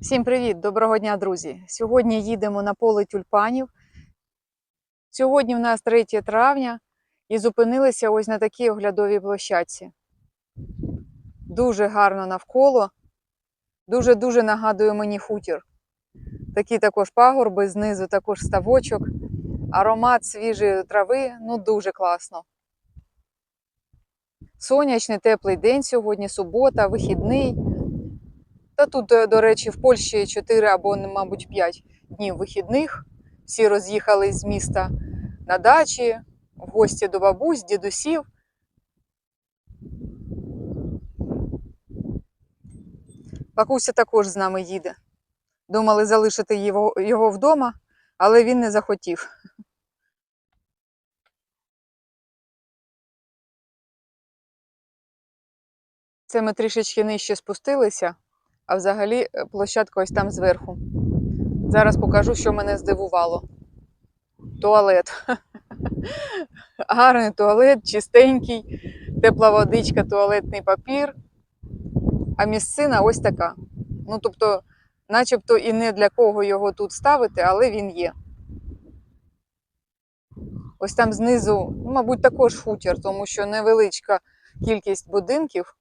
Всім привіт! Доброго дня, друзі! Сьогодні їдемо на поле тюльпанів. Сьогодні в нас 3 травня і зупинилися ось на такій оглядовій площадці. Дуже гарно навколо. Дуже-дуже нагадує мені хутір. Такі також пагорби, знизу також ставочок. Аромат свіжої трави ну дуже класно. Сонячний теплий день сьогодні, субота, вихідний. Та тут, е, до речі, в Польщі 4 або, мабуть, 5 днів вихідних. Всі роз'їхали з міста на дачі, в гості до бабусь, дідусів. Бакуся також з нами їде. Думали залишити його, його вдома, але він не захотів. Це ми трішечки нижче спустилися, а взагалі е, площадка ось там зверху. Зараз покажу, що мене здивувало. Туалет. Гарний туалет, чистенький, тепла водичка, туалетний папір. А місцина ось така. Ну, тобто, начебто і не для кого його тут ставити, але він є. Ось там знизу, ну, мабуть, також хутір, тому що невеличка кількість будинків.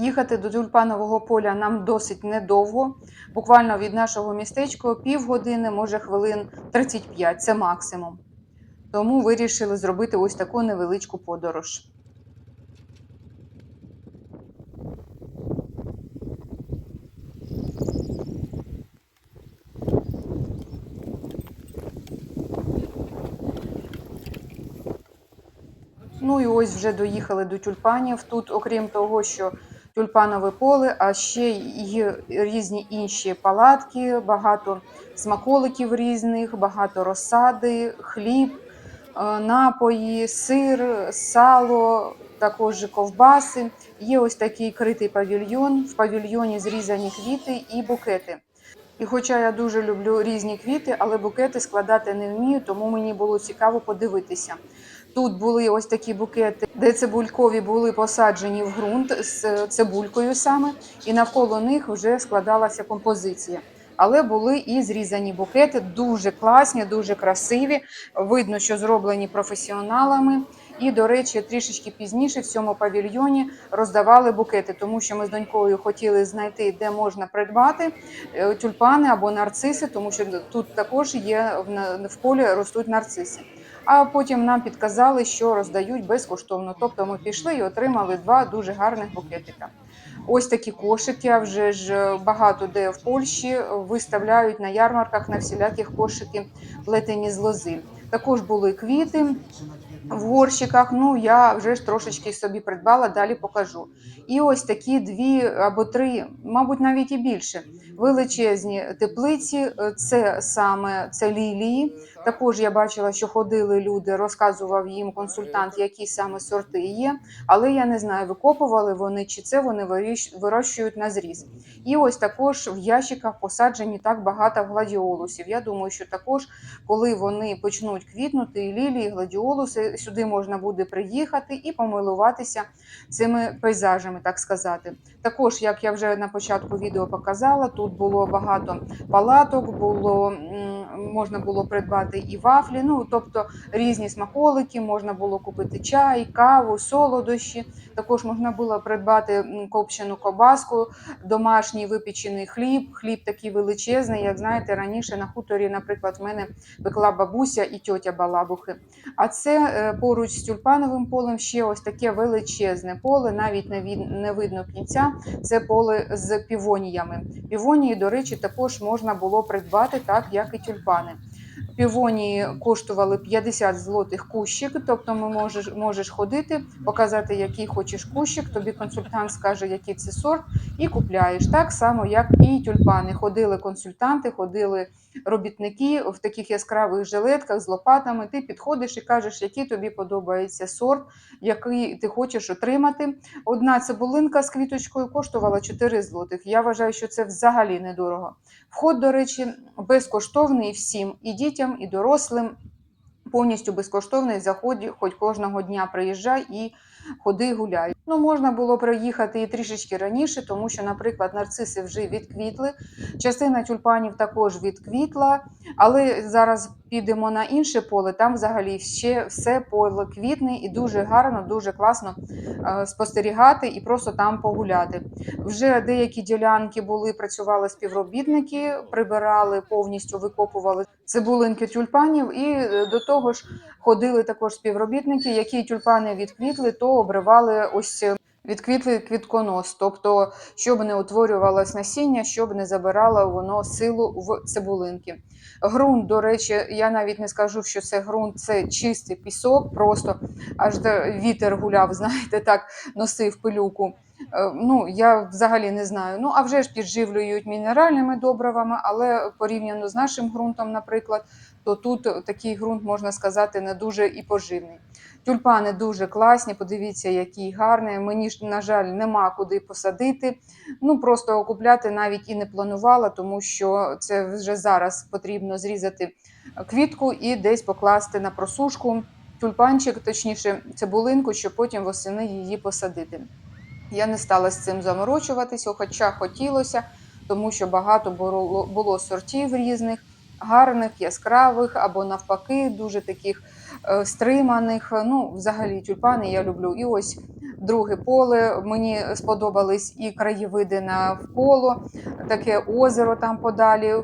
Їхати до тюльпанового поля нам досить недовго. Буквально від нашого містечка півгодини, може хвилин 35, це максимум. Тому вирішили зробити ось таку невеличку подорож. Ну і ось вже доїхали до тюльпанів. Тут, окрім того, що тюльпанове поле, а ще є різні інші палатки, багато смаколиків різних, багато розсади, хліб, е, напої, сир, сало, також ковбаси. Є ось такий критий павільйон. В павільйоні зрізані квіти і букети. І хоча я дуже люблю різні квіти, але букети складати не вмію, тому мені було цікаво подивитися. Тут були ось такі букети, де цибулькові були посаджені в ґрунт з цибулькою саме, і навколо них вже складалася композиція. Але були і зрізані букети, дуже класні, дуже красиві. Видно, що зроблені професіоналами. І, до речі, трішечки пізніше в цьому павільйоні роздавали букети, тому що ми з донькою хотіли знайти, де можна придбати е, тюльпани або нарциси, тому що тут також є в полі ростуть нарциси. А потім нам підказали, що роздають безкоштовно. Тобто ми пішли і отримали два дуже гарних букетика. Ось такі кошики, а вже ж багато де в Польщі виставляють на ярмарках на всіляких кошики плетені з лози. Також були квіти в горщиках. Ну я вже ж трошечки собі придбала, далі покажу. І ось такі дві або три, мабуть, навіть і більше. Величезні теплиці, це саме це лілії. Також я бачила, що ходили люди, розказував їм консультант, які саме сорти є. Але я не знаю, викопували вони чи це вони вирощують на зріз. І ось також в ящиках посаджені так багато гладіолусів. Я думаю, що також, коли вони почнуть квітнути, і лілії, і гладіолуси, сюди можна буде приїхати і помилуватися цими пейзажами, так сказати. Також, як я вже на початку відео показала, тут було багато палаток, було можна було придбати і вафлі, ну тобто різні смаколики, можна було купити чай, каву, солодощі. Також можна було придбати копчену кобаску, домашній випічений хліб, хліб такий величезний. Як знаєте, раніше на хуторі, наприклад, в мене пекла бабуся і тьотя балабухи. А це е, поруч з тюльпановим полем ще ось таке величезне поле, навіть не видно кінця. Це поле з півоніями. Півонії, до речі, також можна було придбати так, як і тюльпани. Півонії коштували 50 злотих кущик, тобто ми можеш, можеш ходити, показати, який хочеш кущик, тобі консультант скаже, який це сорт, і купляєш. Так само, як і тюльпани. Ходили консультанти, ходили робітники в таких яскравих жилетках з лопатами. Ти підходиш і кажеш, який тобі подобається сорт, який ти хочеш отримати. Одна цибулинка з квіточкою коштувала 4 злотих. Я вважаю, що це взагалі недорого. Вход, до речі, безкоштовний всім і дітям, і дорослим. повністю безкоштовний. Заходь, хоч кожного дня приїжджай і ходи гуляй. Ну, можна було приїхати і трішечки раніше, тому що, наприклад, нарциси вже відквітли, частина тюльпанів також відквітла, але зараз підемо на інше поле. Там взагалі ще все поле квітне і дуже гарно, дуже класно е, спостерігати і просто там погуляти. Вже деякі ділянки були, працювали співробітники, прибирали повністю, викопували цибулинки тюльпанів, і е, до того ж ходили також співробітники, які тюльпани відквітли, то обривали ось. Відквітлий квітконос, тобто, щоб не утворювалось насіння, щоб не забирало воно силу в цибулинки. Грунт, до речі, я навіть не скажу, що це ґрунт, це чистий пісок, просто аж вітер гуляв, знаєте, так носив пилюку. Е, Ну, я взагалі не знаю. Ну, а вже ж підживлюють мінеральними добривами, але порівняно з нашим ґрунтом, наприклад, то тут такий ґрунт, можна сказати, не дуже і поживний. Тюльпани дуже класні, подивіться, який гарний. Мені ж, на жаль, нема куди посадити. Ну, просто купляти навіть і не планувала, тому що це вже зараз потрібно зрізати квітку і десь покласти на просушку тюльпанчик, точніше, цибулинку, щоб потім восени її посадити. Я не стала з цим заморочуватися, хоча хотілося, тому що багато було, сортів різних, гарних, яскравих або навпаки, дуже таких е, стриманих. Ну, взагалі, тюльпани я люблю. І ось друге поле. Мені сподобались і краєвиди навколо, таке озеро там подалі.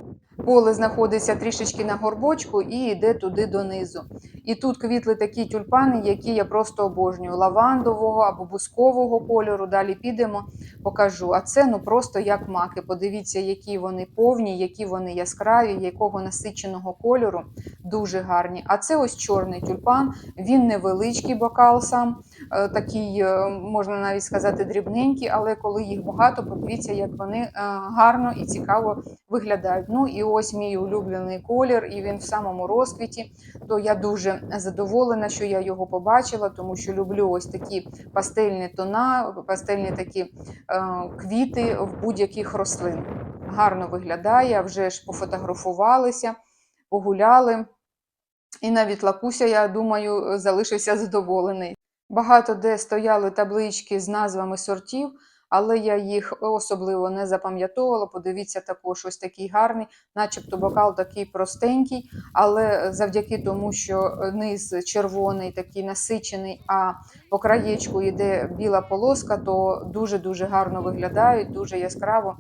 Поле знаходиться трішечки на горбочку і йде туди донизу. І тут квітли такі тюльпани, які я просто обожнюю: лавандового або бускового кольору. Далі підемо, покажу. А це ну просто як маки. Подивіться, які вони повні, які вони яскраві, якого насиченого кольору, дуже гарні. А це ось чорний тюльпан. Він невеличкий бокал сам, е, такий, е, можна навіть сказати, дрібненький, але коли їх багато, подивіться, як вони е, гарно і цікаво виглядають. Ну і ось мій улюблений колір, і він в самому розквіті. То я дуже задоволена, що я його побачила, тому що люблю ось такі пастельні тона, пастельні такі е, квіти в будь-яких рослин. Гарно виглядає, вже ж пофотографувалися, погуляли. І навіть Лакуся, я думаю, залишився задоволений. Багато де стояли таблички з назвами сортів, але я їх особливо не запам'ятовувала. Подивіться, також ось такий гарний, начебто бокал такий простенький, але завдяки тому, що низ червоний, такий насичений, а по краєчку йде біла полоска, то дуже-дуже гарно виглядають, дуже яскраво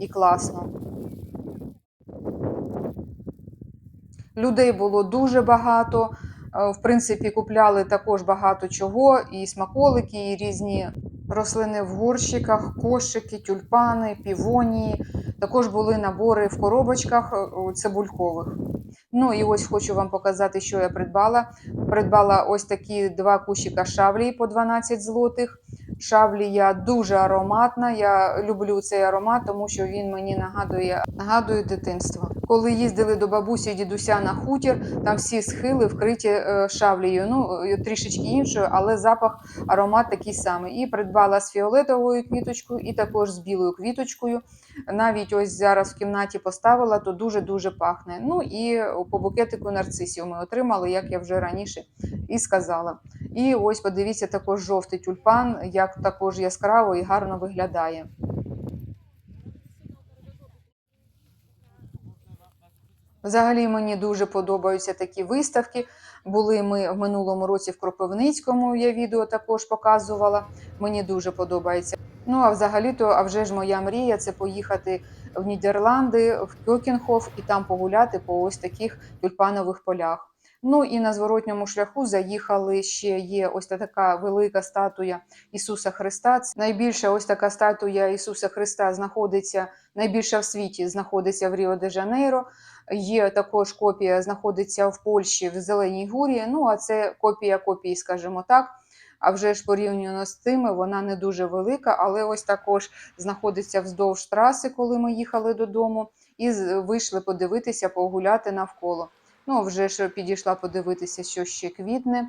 і класно. Людей було дуже багато. Е, В принципі, купляли також багато чого: і смаколики, і різні рослини в горщиках, кошики, тюльпани, півонії. Також були набори в коробочках е, цибулькових. Ну і ось хочу вам показати, що я придбала. Придбала ось такі два кущика шавлії по 12 злотих. Шавлія дуже ароматна. Я люблю цей аромат, тому що він мені нагадує, нагадує дитинство. Коли їздили до бабусі і дідуся на хутір, там всі схили вкриті е, шавлією. Ну е, трішечки іншою, але запах, аромат такий самий. І придбала з фіолетовою квіточкою, і також з білою квіточкою. Навіть ось зараз в кімнаті поставила, то дуже дуже пахне. Ну і по букетику нарцисів ми отримали, як я вже раніше і сказала. І ось подивіться також жовтий тюльпан, як також яскраво і гарно виглядає. Взагалі мені дуже подобаються такі виставки. Були ми в минулому році в Кропивницькому, я відео також показувала. Мені дуже подобається. Ну а взагалі-то, а вже ж моя мрія це поїхати в Нідерланди, в Кьокінхоф і там погуляти по ось таких тюльпанових полях. Ну і на зворотньому шляху заїхали ще є ось така велика статуя Ісуса Христа. Найбільша ось така статуя Ісуса Христа знаходиться найбільша в світі, знаходиться в Ріо де Жанейро. Є також копія, знаходиться в Польщі в Зеленій Гурі. Ну а це копія копії, скажімо так. А вже ж порівняно з тими, вона не дуже велика, але ось також знаходиться вздовж траси, коли ми їхали додому, і вийшли подивитися, погуляти навколо. Ну, вже ж підійшла подивитися, що ще квітне.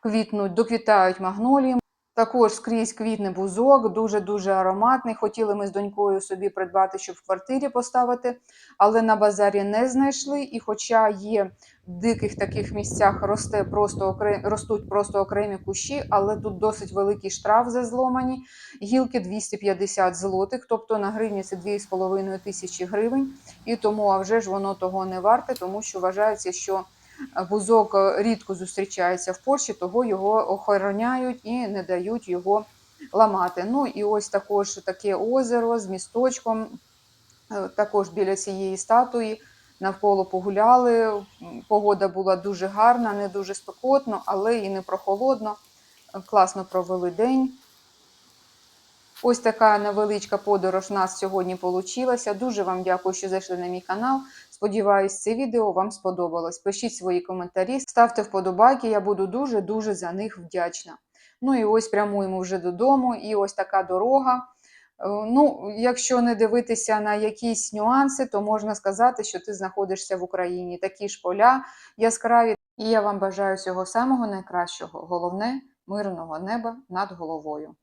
Квітнуть, доквітають магнолії. Також скрізь квітне бузок, дуже-дуже ароматний. Хотіли ми з донькою собі придбати, щоб в квартирі поставити, але на базарі не знайшли. І хоча є в диких таких місцях росте просто окрем... ростуть просто окремі кущі, але тут досить великий штраф за зломані. Гілки 250 злотих, тобто на гривні це 2,5 тисячі гривень. І тому, а вже ж воно того не варте, тому що вважається, що бузок е, рідко зустрічається в Польщі, того його охороняють і не дають його ламати. Ну і ось також таке озеро з місточком, е, також біля цієї статуї. Навколо погуляли. Погода була дуже гарна, не дуже спекотно, але і не прохолодно. Класно провели день. Ось така невеличка подорож у нас сьогодні вийшла. Дуже вам дякую, що зайшли на мій канал. Сподіваюсь, це відео вам сподобалось. Пишіть свої коментарі, ставте вподобайки, я буду дуже-дуже за них вдячна. Ну і ось прямуємо вже додому, і ось така дорога. Е, Ну, якщо не дивитися на якісь нюанси, то можна сказати, що ти знаходишся в Україні. Такі ж поля яскраві. І я вам бажаю всього самого найкращого. Головне мирного неба над головою.